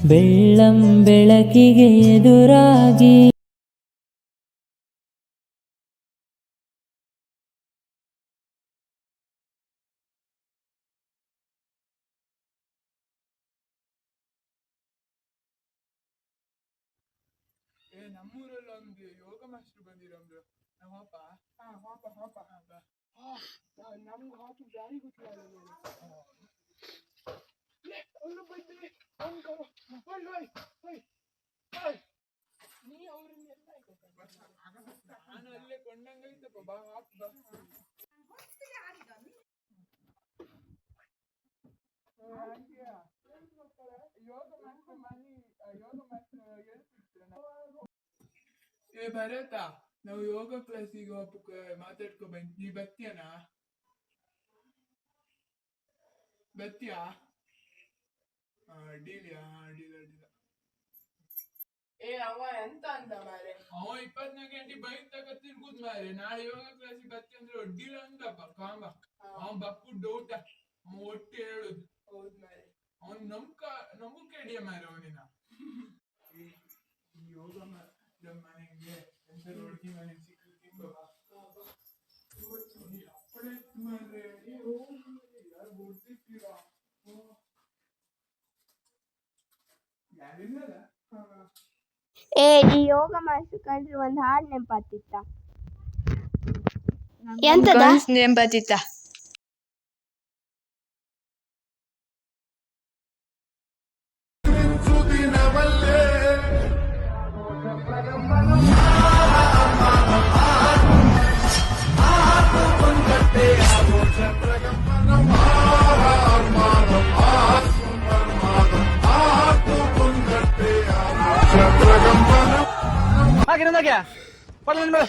ಹೂವಿನ ಬೆಳ್ಳಂ ಬೆಳಕಿಗೆ ಎದುರಾಗಿ ಏ ನಮ್ಮೂರಲ್ಲಿ ಒಂದು ಯೋಗ ಮಾಸ್ಟರ್ ಬಂದಿರೋದು ನಮ್ಮ ಅಪ್ಪ ಹಾ ಹಾಪ ಹಾಪ ಹಾಪ ನಮ್ಗೆ ಹಾಕಿ ಜಾರಿ ಗೊತ್ತಿಲ್ಲ ಏ ಭರತ ನಾವು ಯೋಗ ಕ್ಲಾಸಿಗೆ ಹೋಗ್ಬೇಕು ಮಾತಾಡ್ಕೊ ಬಂದ್ ನೀ ಬತ್ತೀಯನಾ ಬತ್ತೀಯಾ ಹಾ ಅಡ್ಡಿಲ್ಲ ಅಡ್ಡಿಲ್ಲ ಅಡ್ಡಿಲ್ಲ ಏ ಅವ ಎಂತ ಅಂತ ಮಾರೆ ಅವ ಇಪ್ಪತ್ನಾಲ್ಕು ಗಂಟೆ ಬೈಕ್ ತಗ ತಿರ್ಗುದ್ ಮಾರೆ ನಾಳೆ ಯೋಗ ಕ್ಲಾಸಿಗೆ ಬತ್ತಿ ಅಂದ್ರೆ ಒಡ್ಡಿಲ್ಲ ಅಂದಪ್ಪ ಕಾಂಬ. ಅವನ್ ಬಪ್ಪು ಡೌಟ. ಅವನ್ ಒಟ್ಟು ಹೇಳುದು ಹೌದ್ ಮಾರೆ ಅವ್ನ್ ನಮ್ಕ ನಮಗೂ ಕೇಡಿಯ ಮಾರೆ ಅವನಿನ? ಯೋಗ ನಮ್ಮ ಮನೆಗೆ ಎಂತ ಹುಡುಗಿ ಮನೆ ಅಪ್ಪಳೆ ಮಾರ್ರೆ. ಯಾರು ಹೊಡ್ದಿರ್ತೀರಾ? ಯಾರಿಲ್ಲದ ಏ ಈ ಯೋಗ ಮಾಸ್ಟರ್ ಕಂಡ್ರೆ ಒಂದ್ ಹಾಡ್ ನೆನಪಾತಿತ್ತ ಎಂತದ ನೆಂಬತ್ತಿತ್ತ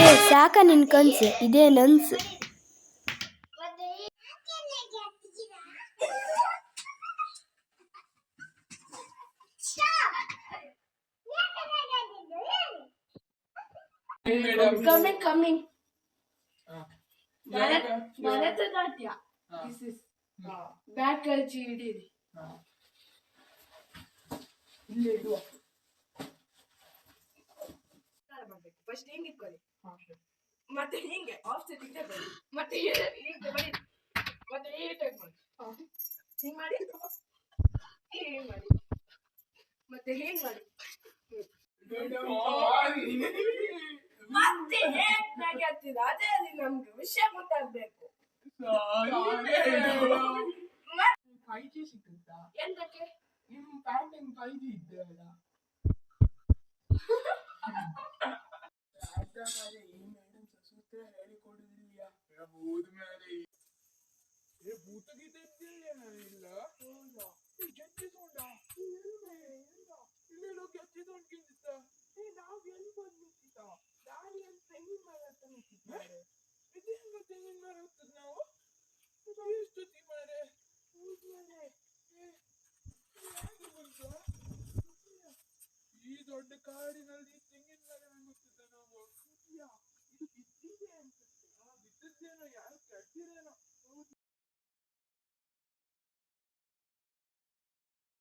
ಏ ಸಾಕ ನಿನ್ ಕನ್ಸು. ಇದೇ ನನ್ಸು. ಮೇಡಮ್ ಕಮಿಂಗ್ ಕಮಿಂಗ್ ಹಾ. ಭರತ ಯೋಗ- ಭರತನಾಟ್ಯ ಹಾ. ದಿಸ್ ಇಸ್ ಬ್ಯಾಕ್ ಕಳ್ಚಿ ಹಿಡೀರಿ ಹಾ. ಇಲ್ಲೇ ಇಡುವ ಫಸ್ಟ್ ಹಿಂಗೆ ಇಟ್ಕೊಳ್ಳಿ ಮತ್ತೆ ಹಿಂಗೆ ಆಫ್ ಸೈಡ್ ಹಿಂಗೆ ಬರಿ ಮತ್ತೆ ಹೀಗೆ ಹೀಗೆ ಬರಿ ಮತ್ತೆ ಹೀಗೆ ಟೈಪ್ ಮಾಡಿ ಹಿಂಗೆ ಮಾಡಿ ಹೀಗೆ ಮಾಡಿ ಮತ್ತೆ ಹೀಗೆ ಮಾಡಿ ಮೇಡಮ್, ಹೇಗ್ ಹೇಗೆ ಅದೇ ಅಲ್ಲಿ ನಮ್ಗೆ ವಿಷಯ ಗೊತ್ತಾಗ್ಬೇಕು. ಫೈವ್ ಜಿ ಸಿಕ್ಕುತ್ತಾ ಎಂತಕ್ಕೆ? ನಿಮ್ ಪ್ಯಾಂಟಿಂಗ್ ಫೈವ್ ಜಿ ಇದ್ದೆ ಅಲ್ಲ ಮಾರೆ, ಈ ಮೇಡಮ್ ಸೂತ್ರ ಹೇಳಿಕೊಡುದಿಲ್ಲ ಹೋದ್ಮೇಲೆ ಮಾರೆ ಏ ಭೂತ ಗೀತೆ ಇಲ್ಲ